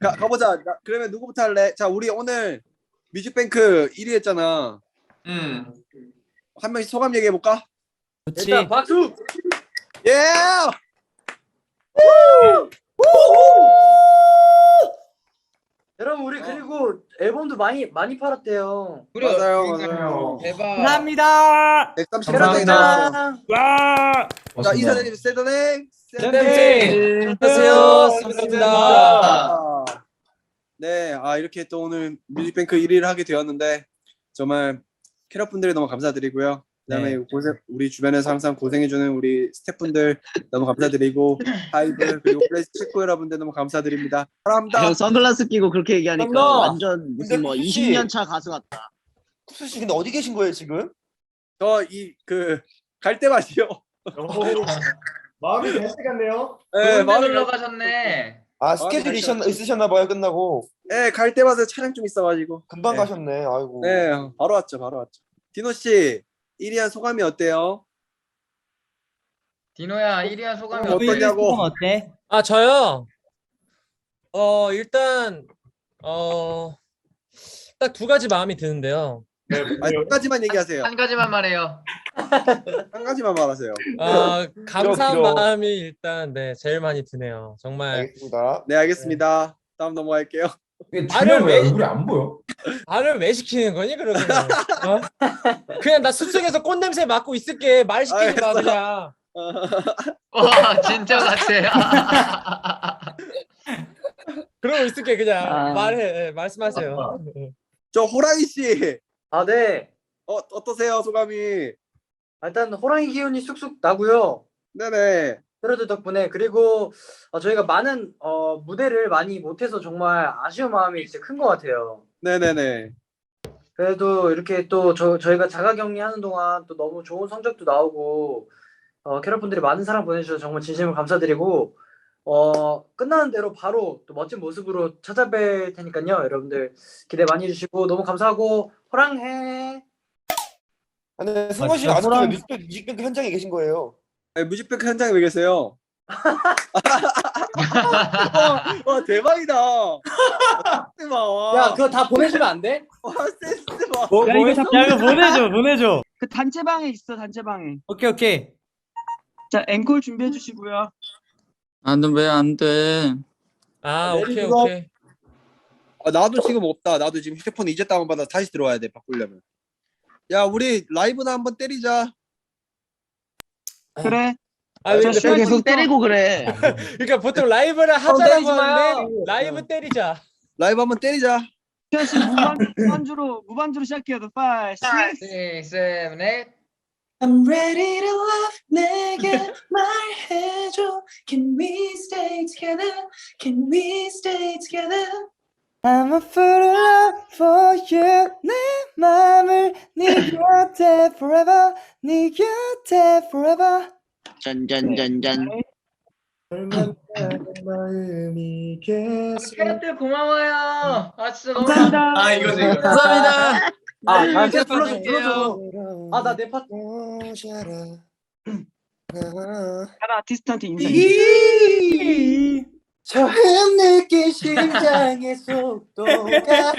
가, 가보자. 자, 그러면 누구부터 할래? 자, 우리 오늘 뮤직뱅크 1위 했잖아. 음. 한 명씩 소감 얘기해 볼까? 좋지. 일단 박수. 예! 여러분 우리 그리고 앨범도 많이 많이 팔았대요. 맞아요, 맞아요. 대박. 감사합니다. 130만 장이 나왔어요. 감사합니다. 와. 자, 이사장님 세더넥. 쌤. 안녕하세요. 반갑습니다. 아, 네, 아 이렇게 또 오늘 뮤직뱅크 1위를 하게 되었는데 정말 캐럿 분들이 너무 감사드리고요. 그다음에 네. 고생 우리 주변에서 항상 고생해주는 우리 스태프분들 너무 감사드리고 하이브 그리고 플레이스 친구 여러분들 너무 감사드립니다. 사랑합니다. 형 선글라스 끼고 그렇게 얘기하니까 엄마! 완전 무슨 뭐 근데 혹시- 20년 차 가수 같다. 쿠스 씨 근데 어디 계신 거예요 지금? 저 이 그 갈대밭이요. 마음이 될 시간네요. 네, 마음을 놀러 가셨네. 아 아니, 스케줄 아니, 있었, 있으셨나 봐요 끝나고 네, 갈대밭에 촬영 좀 있어가지고. 금방 네. 가셨네. 아이고. 네, 바로 왔죠, 바로 왔죠. 디노 씨 1위 한 소감이 어때요? 디노야 1위한 소감이 어, 어때? 어떠냐고? 어때? 아 저요. 어 일단 어 딱 두 가지 마음이 드는데요. 네, 아니, 한 가지만 얘기하세요. 한 가지만 말해요. 한 가지만 말하세요. 아 감사한 길어. 마음이 일단 네 제일 많이 드네요. 정말 알겠습니다. 네, 알겠습니다. 다음 넘어갈게요. 말을 왜 얼굴이 안 보여? 말을 왜 시키는 거니 그러면? 어? 그냥 나 숲속에서 꽃 냄새 맡고 있을게 말 시키지 마 알겠어. 그냥. 와 진짜 같아. 그러고 있을게 그냥 아. 말해 예, 말씀하세요. 저 호랑이 씨, 아 네. 어, 어떠세요, 소감이? 일단 호랑이 기운이 쑥쑥 나고요. 네네. 여러분들 덕분에 그리고 어, 저희가 많은 어, 무대를 많이 못해서 정말 아쉬운 마음이 진짜 큰 것 같아요. 네네네. 그래도 이렇게 또 저, 저희가 자가격리하는 동안 또 너무 좋은 성적도 나오고 어, 캐럿분들이 많은 사랑 보내주셔서 정말 진심으로 감사드리고 어, 끝나는 대로 바로 또 멋진 모습으로 찾아뵐 테니까요. 여러분들 기대 많이 해주시고 너무 감사하고 호랑해. 아, 근데 씨가 진짜 아직도 호랑- 뮤직뱅크, 뮤직뱅크 현장에 계신 거예요. 네, 뮤직뱅크 현장에 왜 계세요? 와, 와 대박이다. 센스 봐. 와. 야 그거 다 보내주면 안 돼? 와, 센스 봐. 야 이거 야 이거 보내줘 보내줘. 그 단체방에 있어 단체방에 오케이 오케이. 자 앵콜 준비해 주시고요 안 돼, 왜안 돼? 아 내리 오케이 들어. 오케이. 아, 나도 지금 없다. 나도 지금 휴대폰 이제 다운받아 다시 들어와야 돼. 바꾸려면. 야, 우리 라이브나 한번 때리자. 그래 아 근데 저왜 팬- 계속 때리고 그래. 그러니까 보통 라이브를 때리지 하자라고 마요. 하는데 라이브 때리자. 라이브 한번 때리자. 다시 무반, 무반주로 무반주로 시작해요 5, 6 6, 7, 8. I'm ready to love 내게 말해줘 Can we stay together? Can we stay together? I'm a fool in love for you. 내 맘을 네 곁에 forever. 네 곁에 forever. 전전전전. 마음이 계속 캐럿들 고마워요. 아 진짜 너무 감사합니다 아, 이거지, 이거. 감사합니다. 아, 아 진짜 계속 불러줘. 불러줘. 아 나 내 파트. 다른 아티스트한테 인사해 처음 느낀 심장의 속도가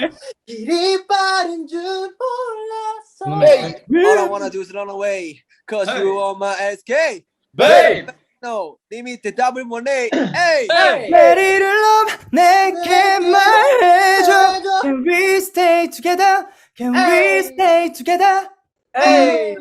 이리 빠른 줄 몰랐어. Hey, all I wanna do is run away. Cause you are my SK. 네. No, limited double money. Hey. To love 내게 말해줘. Can we stay together? Can we stay together? 에이.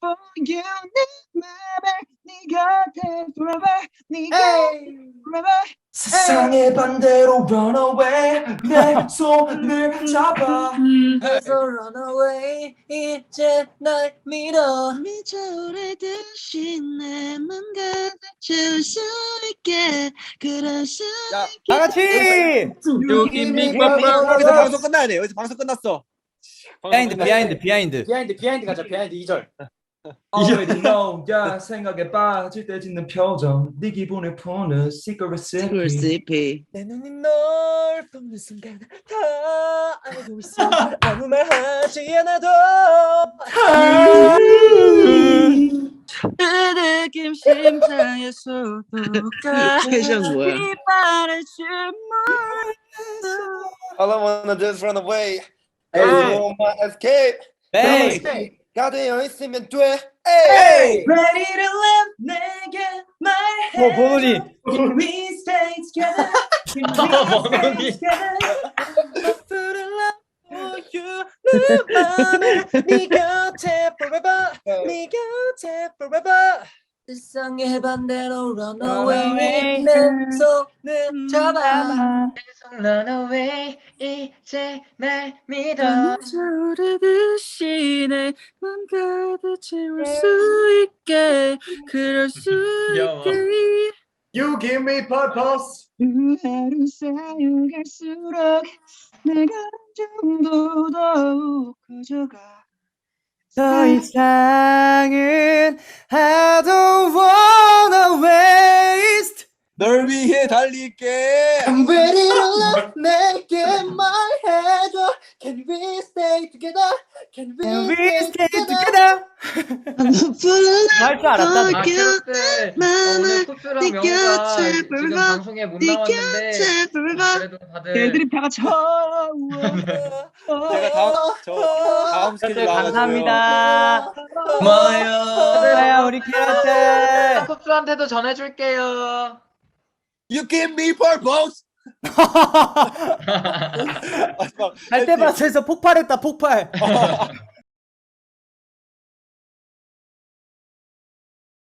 For you 내 맘을 네 곁에 forever 네 곁에 forever 세상의 반대로 run away. 내 손을 잡아. So run away. 이제 날 믿어. 미쳐오래듯이 내맘 가득 채울 수 있게. 그럴 수 야, 다 같이. 여기 여기서 방송 끝나야 돼. 여기서 방송 끝났어. 비하인드 비하인드 비하인드. 비하인드 비하인드 가자 비하인드 2절. Already know 야 생각에 빠질 때 짓는 표정 네 기분을 푸는 secret recipe CP. 내 눈이 널 보는 순간 다 알고 있어 아무 말 하지 않아도 그 느낌 심장에서도 캐션 뭐야? 바라지 All I wanna do is run away. Hey. Hey, you my escape. Hey. 가 되어 있으면 돼. Hey. Ready to live 내게 말해 뭐 보노니 Can we stay together Can we stay together for you 내 맘을 네 곁에 forever 네 곁에 forever 세상의 반대로 run away. away 내 손을 잡아. 계속 run away. 이제 날 믿어. 오래듯이 내맘 가득 채울 수 있게. 그럴 수 귀여워. 있게 You give me purpose. 하루 쌓여갈수록 내가 점도 더욱 커져가 더 이상은 I don't wanna waste 널 위해 달릴게. I'm ready to love 내게 말해줘. Can we stay together? Can we And we stay stay together? Together 할줄 알았다 아, 느낌. 캐럿들 어, 오늘 쿠스랑 명호가 지금 방송에 못 나왔는데 그래도 다들 애들이 다 같이 어, 제가 다음 저 다음 스케줄. 감사합니다. 고마워요. 고마워요 우리 캐럿들. 쿠스한테도 전해줄게요. You give me purpose. 갈대밭에서 폭발했다 폭발